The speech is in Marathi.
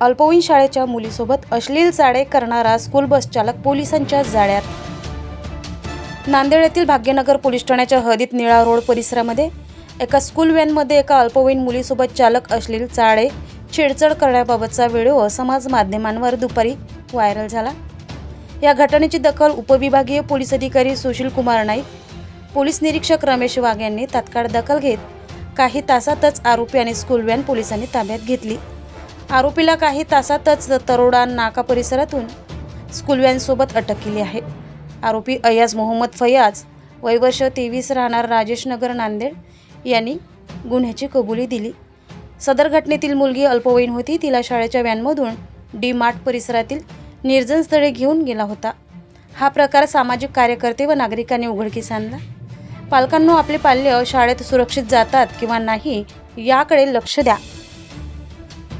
अल्पवयीन शाळेच्या मुलीसोबत अश्लील चाळे करणारा स्कूल बस चालक पोलिसांच्या जाळ्यात. नांदेड येथील भाग्यनगर पोलीस ठाण्याच्या हदीत निळा रोड परिसरामध्ये एका स्कूल व्हॅनमध्ये एका अल्पवयीन मुलीसोबत चालक अश्लील चाळे छेडछाड करण्याबाबतचा व्हिडिओ समाज माध्यमांवर दुपारी व्हायरल झाला. या घटनेची दखल उपविभागीय पोलीस अधिकारी सुशील कुमार नाईक पोलीस निरीक्षक रमेश वाघ यांनी तात्काळ दखल घेत काही तासातच आरोपी आणि स्कूल व्हॅन पोलिसांनी ताब्यात घेतली. आरोपीला काही तासातच तरोडा नाका परिसरातून स्कूलव्हॅनसोबत अटक केली आहे. आरोपी अयाज मोहम्मद फयाज वयवर्ष तेवीस राहणार राजेश नगर नांदेड यांनी गुन्ह्याची कबुली दिली. सदर घटनेतील मुलगी अल्पवयीन होती. तिला शाळेच्या व्हॅनमधून डी मार्ट परिसरातील निर्जन स्थळे घेऊन गेला होता. हा प्रकार सामाजिक कार्यकर्ते व नागरिकांनी उघडकीस आणला. पालकांनो आपले पाल्य शाळेत सुरक्षित जातात किंवा नाही याकडे लक्ष द्या.